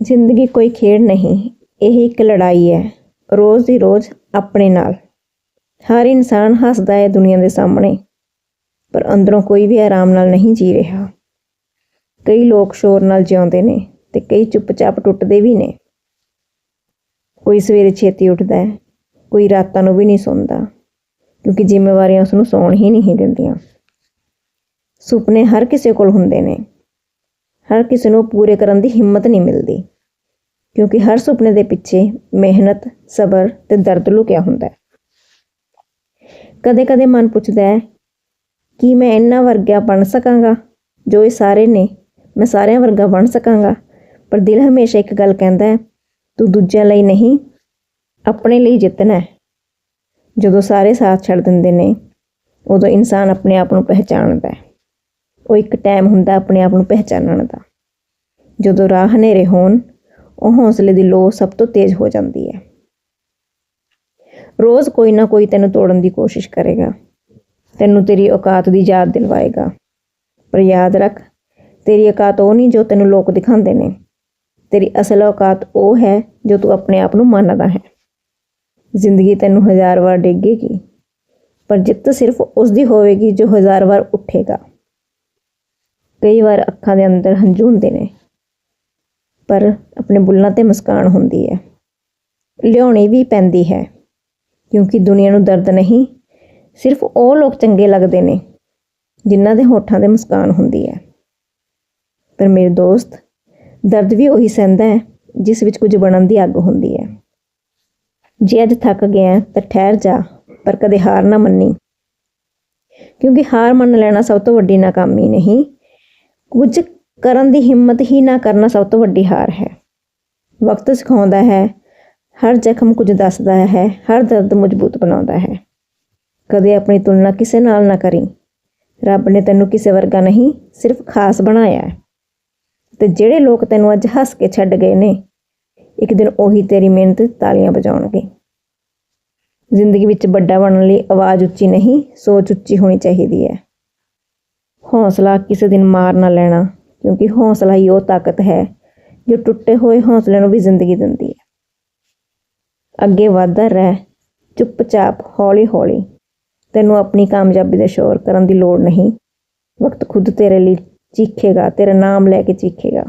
ਜ਼ਿੰਦਗੀ ਕੋਈ ਖੇਡ ਨਹੀਂ, ਇਹ ਇੱਕ ਲੜਾਈ ਹੈ, ਰੋਜ਼ ਦੀ ਰੋਜ਼ ਆਪਣੇ ਨਾਲ। ਹਰ ਇਨਸਾਨ ਹੱਸਦਾ ਹੈ ਦੁਨੀਆ ਦੇ ਸਾਹਮਣੇ, ਪਰ ਅੰਦਰੋਂ ਕੋਈ ਵੀ ਆਰਾਮ ਨਾਲ ਨਹੀਂ ਜੀ ਰਿਹਾ। ਕਈ ਲੋਕ ਸ਼ੋਰ ਨਾਲ ਜਿਉਂਦੇ ਨੇ ਤੇ ਕਈ ਚੁੱਪਚਾਪ ਟੁੱਟਦੇ ਵੀ ਨੇ। ਕੋਈ ਸਵੇਰੇ ਛੇਤੀ ਉੱਠਦਾ ਹੈ, ਕੋਈ ਰਾਤਾਂ ਨੂੰ ਵੀ ਨਹੀਂ ਸੌਂਦਾ, ਕਿਉਂਕਿ ਜ਼ਿੰਮੇਵਾਰੀਆਂ ਉਸ ਨੂੰ ਸੌਣ ਹੀ ਨਹੀਂ ਦਿੰਦੀਆਂ। ਸੁਪਨੇ ਹਰ ਕਿਸੇ ਕੋਲ ਹੁੰਦੇ ਨੇ। ਹਰ ਕਿਸੇ ਨੂੰ ਪੂਰੇ ਕਰਨ ਦੀ ਹਿੰਮਤ ਨਹੀਂ ਮਿਲਦੀ, ਕਿਉਂਕਿ ਹਰ ਸੁਪਨੇ ਦੇ ਪਿੱਛੇ ਮਿਹਨਤ, ਸਬਰ ਤੇ ਦਰਦ ਲੁਕਿਆ ਹੁੰਦਾ ਹੈ। ਕਦੇ-ਕਦੇ ਮਨ ਪੁੱਛਦਾ ਹੈ, ਕਿ ਮੈਂ ਇੰਨਾ ਵਰਗਾ ਬਣ ਸਕਾਂਗਾ? ਜੋ ਇਹ ਸਾਰੇ ਨੇ, ਮੈਂ ਸਾਰਿਆਂ ਵਰਗਾ ਬਣ ਸਕਾਂਗਾ? ਪਰ ਦਿਲ ਹਮੇਸ਼ਾ ਇੱਕ ਗੱਲ ਕਹਿੰਦਾ ਹੈ, ਤੂੰ ਦੂਜਿਆਂ ਲਈ ਨਹੀਂ, ਆਪਣੇ ਲਈ ਜਿੱਤਣਾ ਹੈ। ਜਦੋਂ ਸਾਰੇ ਸਾਥ ਛੱਡ ਦਿੰਦੇ ਨੇ, ਉਦੋਂ ਇਨਸਾਨ ਆਪਣੇ ਆਪ ਨੂੰ ਪਹਿਚਾਣਦਾ ਹੈ। ਉਹ ਇੱਕ ਟਾਈਮ ਹੁੰਦਾ ਆਪਣੇ ਆਪ ਨੂੰ ਪਹਿਚਾਨਣ ਦਾ। ਜਦੋਂ ਰਾਹ ਹਨੇਰੇ ਹੋਣ, ਉਹ ਹੌਸਲੇ ਦੀ ਲੋ ਸਭ ਤੋਂ ਤੇਜ਼ ਹੋ ਜਾਂਦੀ ਹੈ। ਰੋਜ਼ ਕੋਈ ਨਾ ਕੋਈ ਤੈਨੂੰ ਤੋੜਨ ਦੀ ਕੋਸ਼ਿਸ਼ ਕਰੇਗਾ। ਤੈਨੂੰ ਤੇਰੀ ਔਕਾਤ ਦੀ ਯਾਦ ਦਿਲਵਾਏਗਾ। ਪਰ ਯਾਦ ਰੱਖ, ਤੇਰੀ ਔਕਾਤ ਉਹ ਨਹੀਂ ਜੋ ਤੈਨੂੰ ਲੋਕ ਦਿਖਾਉਂਦੇ ਨੇ। ਤੇਰੀ ਅਸਲ ਔਕਾਤ ਉਹ ਹੈ ਜੋ ਤੂੰ ਆਪਣੇ ਆਪ ਨੂੰ ਮੰਨਦਾ ਹੈ। ਜ਼ਿੰਦਗੀ ਤੈਨੂੰ ਹਜ਼ਾਰ ਵਾਰ ਡੇਗੇਗੀ, ਪਰ ਜਿੱਤ ਸਿਰਫ ਉਸ ਦੀ ਹੋਵੇਗੀ ਜੋ ਹਜ਼ਾਰ ਵਾਰ ਉੱਠੇਗਾ। ਕਈ ਵਾਰ ਅੱਖਾਂ ਦੇ ਅੰਦਰ ਹੰਝੂ ਹੁੰਦੇ ਨੇ, ਪਰ ਆਪਣੇ ਬੁੱਲਾਂ ਤੇ ਮੁਸਕਾਨ ਹੁੰਦੀ ਹੈ। ਲਿਆਉਣੀ ਵੀ ਪੈਂਦੀ ਹੈ, ਕਿਉਂਕਿ ਦੁਨੀਆ ਨੂੰ ਦਰਦ ਨਹੀਂ, ਸਿਰਫ ਉਹ ਲੋਕ ਚੰਗੇ ਲੱਗਦੇ ਨੇ, ਜਿਨ੍ਹਾਂ ਦੇ ਹੋਠਾਂ ਤੇ ਮੁਸਕਾਨ ਹੁੰਦੀ ਹੈ। ਪਰ ਮੇਰੇ ਦੋਸਤ, ਦਰਦ ਵੀ ਉਹੀ ਸਹਿੰਦਾ ਹੈ, ਜਿਸ ਵਿੱਚ ਕੁਝ ਬਣਨ ਦੀ ਅੱਗ ਹੁੰਦੀ ਹੈ। ਜੇ ਅੱਜ ਥੱਕ ਗਿਆ ਤਾਂ ਠਹਿਰ ਜਾ, ਪਰ ਕਦੇ ਹਾਰ ਨਾ ਮੰਨੀ। ਕਿਉਂਕਿ ਹਾਰ ਮੰਨ ਲੈਣਾ ਸਭ ਤੋਂ ਵੱਡੀ ਨਾਕਾਮੀ ਨਹੀਂ ਕੁਝ ਕਰਨ ਦੀ ਹਿੰਮਤ ਹੀ ਨਾ ਕਰਨਾ ਸਭ ਤੋਂ ਵੱਡੀ ਹਾਰ ਹੈ। ਵਕਤ ਸਿਖਾਉਂਦਾ ਹੈ, ਹਰ ਜ਼ਖਮ ਕੁਝ ਦੱਸਦਾ ਹੈ, ਹਰ ਦਰਦ ਮਜ਼ਬੂਤ ਬਣਾਉਂਦਾ ਹੈ। ਕਦੇ ਆਪਣੀ ਤੁਲਨਾ ਕਿਸੇ ਨਾਲ ਨਾ ਕਰੀ। ਰੱਬ ਨੇ ਤੈਨੂੰ ਕਿਸੇ ਵਰਗਾ ਨਹੀਂ, ਸਿਰਫ ਖਾਸ ਬਣਾਇਆ ਹੈ। ਤੇ ਜਿਹੜੇ ਲੋਕ ਤੈਨੂੰ ਅੱਜ ਹੱਸ ਕੇ ਛੱਡ ਗਏ ਨੇ, ਇੱਕ ਦਿਨ ਉਹੀ ਤੇਰੀ ਮਿਹਨਤ ਤਾਲੀਆਂ ਵਜਾਉਣਗੇ। ਜ਼ਿੰਦਗੀ ਵਿੱਚ ਵੱਡਾ ਬਣਨ ਲਈ ਆਵਾਜ਼ ਉੱਚੀ ਨਹੀਂ, ਸੋਚ ਉੱਚੀ ਹੋਣੀ ਚਾਹੀਦੀ ਹੈ। ਹੌਸਲਾ ਕਿਸੇ ਦਿਨ ਮਾਰ ਨਾ ਲੈਣਾ, ਕਿਉਂਕਿ ਹੌਸਲਾ ਹੀ ਉਹ ਤਾਕਤ ਹੈ ਜੋ ਟੁੱਟੇ ਹੋਏ ਹੌਸਲੇ ਨੂੰ ਵੀ ਜ਼ਿੰਦਗੀ ਦਿੰਦੀ ਹੈ। ਅੱਗੇ ਵਧਦਾ ਰਹਿ, ਚੁੱਪਚਾਪ, ਹੌਲੀ-ਹੌਲੀ, ਤੈਨੂੰ ਆਪਣੀ ਕਾਮਯਾਬੀ ਦਾ ਸ਼ੋਰ ਕਰਨ ਦੀ ਲੋੜ ਨਹੀਂ। ਵਕਤ ਖੁਦ ਤੇਰੇ ਲਈ ਚੀਖੇਗਾ, ਤੇਰਾ ਨਾਮ ਲੈ ਕੇ ਚੀਖੇਗਾ।